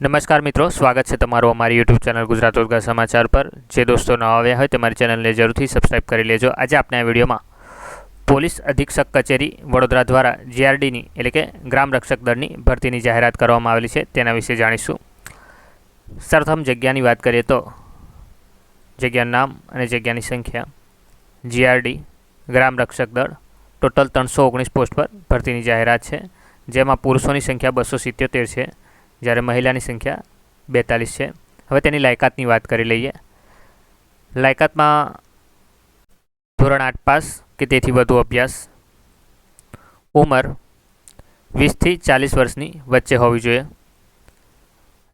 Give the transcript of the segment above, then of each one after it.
નમસ્કાર મિત્રો, સ્વાગત છે તમારું અમારી યુટ્યુબ ચેનલ ગુજરાત રોજગાર સમાચાર પર. જે દોસ્તો ન આવ્યા હોય તમારી ચેનલને જરૂરથી સબસ્ક્રાઇબ કરી લેજો. આજે આપણે આ વિડીયોમાં પોલીસ અધિક્ષક કચેરી વડોદરા દ્વારા જીઆરડીની એટલે કે ગ્રામ રક્ષક દળની ભરતીની જાહેરાત કરવામાં આવેલી છે. તેના વિશે જાણીશું. સર્વપ્રથમ જગ્યાની વાત કરીએ તો જગ્યાનું નામ અને જગ્યાની સંખ્યા. જીઆરડી, ગ્રામ રક્ષક દળ, ટોટલ ત્રણસો ઓગણીસ પોસ્ટ પર ભરતીની જાહેરાત છે. જેમાં પુરુષોની સંખ્યા બસો સિત્યોતેર છે. જ્યારે મહિલાની સંખ્યા બેતાલીસ છે. હવે તેની લાયકાતની વાત કરી લઈએ. લાયકાતમાં ધોરણ આઠ પાસ કે તેથી વધુ અભ્યાસ. ઉંમર વીસથી ચાલીસ વર્ષની વચ્ચે હોવી જોઈએ.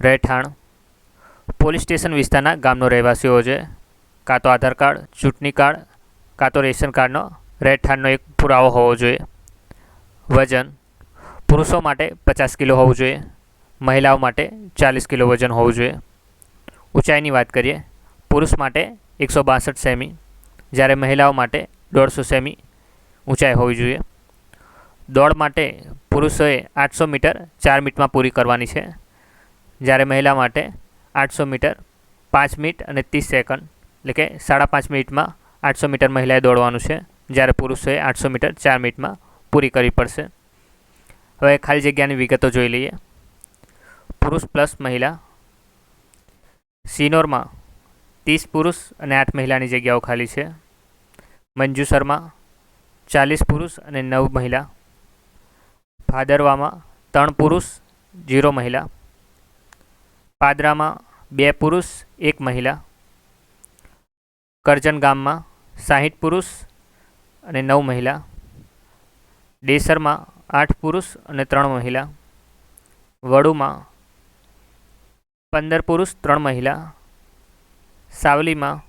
રહેઠાણ પોલીસ સ્ટેશન વિસ્તારના ગામનો રહેવાસી હોવો જોઈએ કાં તો આધાર કાર્ડ, ચૂંટણી કાર્ડ, કાં તો રેશન કાર્ડનો રહેઠાણનો એક પુરાવો હોવો જોઈએ. વજન પુરુષો માટે પચાસ કિલો હોવું જોઈએ. મહિલાઓ માટે ચાલીસ કિલો વજન હોવું જોઈએ. ઊંચાઈની વાત કરીએ, પુરુષ માટે એકસો બાસઠ સેમી, જ્યારે મહિલાઓ માટે દોઢસો સેમી ઊંચાઈ હોવી જોઈએ. દોડ માટે પુરુષોએ આઠસો મીટર ચાર મિનિટમાં પૂરી કરવાની છે, જ્યારે મહિલા માટે આઠસો મીટર પાંચ મિનિટ અને ત્રીસ સેકન્ડ, એટલે કે સાડા પાંચ મિનિટમાં આઠસો મીટર મહિલાએ દોડવાનું છે, જ્યારે પુરુષોએ આઠસો મીટર ચાર મિનિટમાં પૂરી કરવી પડશે. હવે ખાલી જગ્યાની વિગતો જોઈ લઈએ. પુરુષ પ્લસ મહિલા. સિનોરમાં ત્રીસ પુરુષ અને આઠ મહિલાની જગ્યાઓ ખાલી છે. મંજુસરમાં ચાલીસ પુરુષ અને નવ મહિલા. ભાદરવામાં ત્રણ પુરુષ, જીરો મહિલા. પાદરામાં બે પુરુષ, એક મહિલા. કરજણ ગામમાં સાહીઠ પુરુષ અને નવ મહિલા. ડેસરમાં આઠ પુરુષ અને ત્રણ મહિલા. વડુમાં પંદર પુરુષ, ત્રણ મહિલા. સાવલીમાં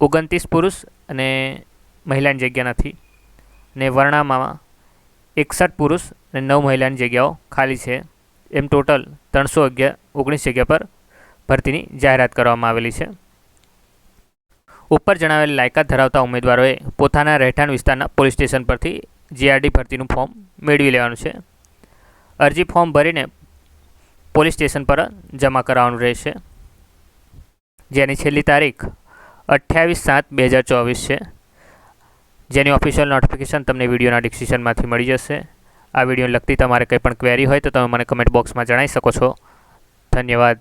ઓગણત્રીસ પુરુષ અને મહિલાની જગ્યા નથી. ને વર્ણામાં એકસઠ પુરુષ અને નવ મહિલાની જગ્યાઓ ખાલી છે. એમ ટોટલ ત્રણસો અગિયાર, ઓગણીસ જગ્યા પર ભરતીની જાહેરાત કરવામાં આવેલી છે. ઉપર જણાવેલ લાયકાત ધરાવતા ઉમેદવારોએ પોતાના રહેઠાણ વિસ્તારના પોલીસ સ્ટેશન પરથી જીઆરડી ભરતીનું ફોર્મ મેળવી લેવાનું છે. અરજી ફોર્મ ભરીને પોલીસ સ્ટેશન પર જમા કરાવવાનું રહેશે. જેની છેલ્લી તારીખ અઠ્યાવીસ સાત બે હજાર ચોવીસ છે. જેની ઓફિશિયલ નોટિફિકેશન તમને વિડીયોના ડિસ્ક્રિપ્શનમાંથી મળી જશે. આ વિડીયોને લગતી તમારે કંઈ પણ ક્વેરી હોય તો તમે મને કમેન્ટ બોક્સમાં જણાવી શકો છો. ધન્યવાદ.